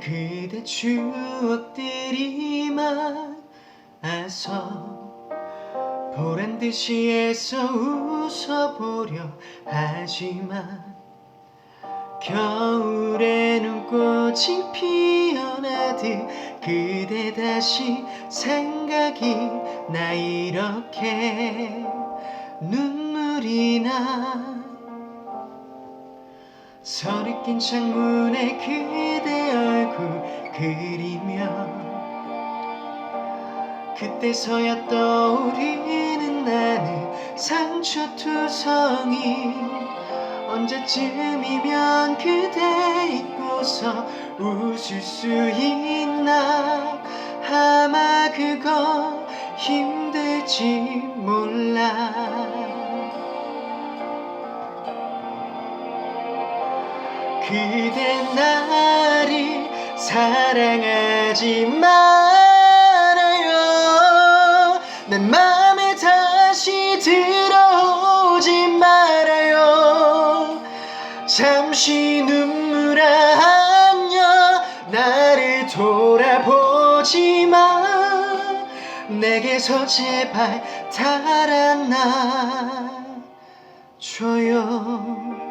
그대 추억들이 많아서 보란 듯이 애써 웃어보려 하지만 겨울에 눈꽃이 피어나듯 그대 다시 생각이 나 이렇게 눈물이 나 서리낀 창문에 그대 얼굴 그리며 그때서야 떠오르는 나는 상처투성이 언제쯤이면 그대 잊고서 웃을 수 있나? 아마 그건 힘들지 몰라 그대 나를 사랑하지 말아요. 내 맘에 다시 들어오지 말아요. 잠시 눈물 안녕. 나를 돌아보지 마. 내게서 제발 달아나 줘요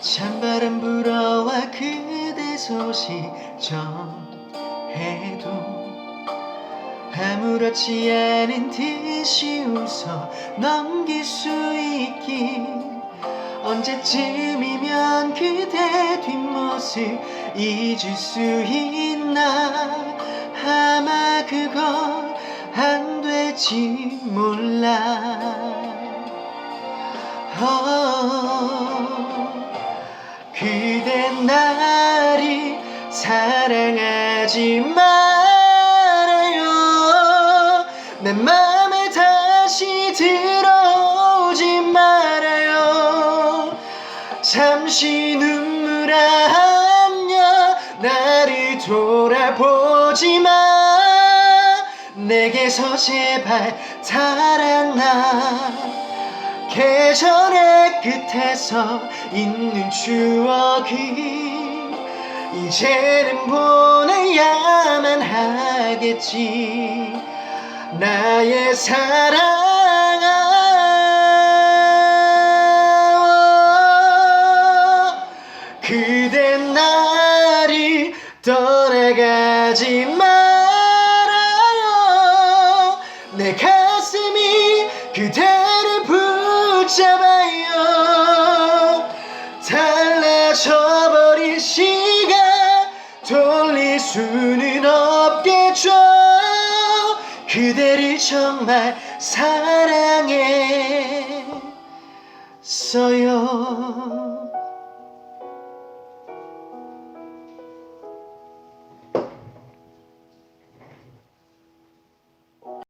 찬바람 불어와 그대 소식 전해도 아무렇지 않은 듯이 웃어 넘길 수 있길 언제쯤이면 그대 뒷모습 잊을 수 있나? 아마 그건 안 될지 몰라. 어, 그대 나를 사랑하지 말아요. 내 맘에 다시 들어오지 말아요. 잠시 눈물 안녕 나를 돌아보지 마. 내게서 제발 달아나 계절의 끝에서 있는 추억이 이제는 보내야만 하겠지. 나의 사랑아 그대 나를 떠나가지 말아요. 내 가슴이 그대를 붙 잡아요. 달라져버린 시간 돌릴 수는 없겠죠. 그대를 정말 사랑했어요